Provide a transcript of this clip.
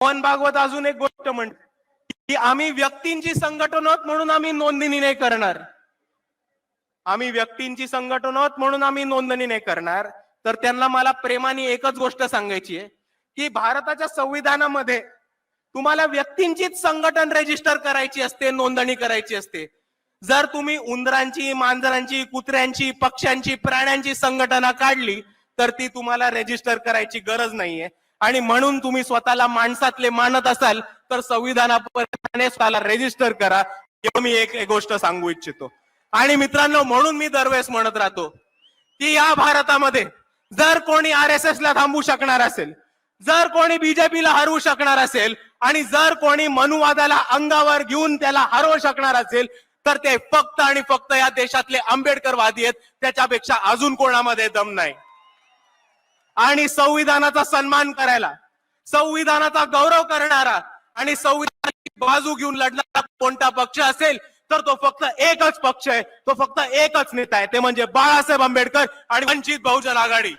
मोहन भागवत अजून एक गोष्ट म्हणते की आम्ही व्यक्तींची संघटन आहोत म्हणून आम्ही नोंदणी नाही करणार. आम्ही व्यक्तींची संघटन आहोत म्हणून आम्ही नोंदणी नाही करणार. तर त्यांना मला प्रेमाने एकच गोष्ट सांगायची आहे की भारताच्या संविधानामध्ये तुम्हाला व्यक्तींचीच संघटन रजिस्टर करायची असते नोंदणी करायची असते. जर तुम्ही उंदरांची मांजरांची कुत्र्यांची पक्ष्यांची प्राण्यांची संघटना काढली तर ती तुम्हाला रजिस्टर करायची गरज नाहीये. आणि म्हणून तुम्ही स्वतःला माणसातले मानत असाल तर संविधानाप्रमाणे स्वतःला रेजिस्टर करा. एवढं मी एक एक गोष्ट सांगू इच्छितो. आणि मित्रांनो म्हणून मी दरवेळेस म्हणत राहतो की या भारतामध्ये जर कोणी आर एस एस ला थांबू शकणार असेल जर कोणी बीजेपीला हरवू शकणार असेल आणि जर कोणी मनुवादाला अंगावर घेऊन त्याला हरवू शकणार असेल तर ते फक्त आणि फक्त या देशातले आंबेडकरवादी आहेत. त्याच्यापेक्षा अजून कोणामध्ये दम नाही. आणि संविधानाचा सन्मान करायला संविधानाचा गौरव करणारा आणि संविधानाची बाजू घेऊन लढणारा कोणता पक्ष असेल तर तो फक्त एकच पक्ष आहे. तो फक्त एकच नेता आहे. ते म्हणजे बाळासाहेब आंबेडकर आणि वंचित बहुजन आघाडी.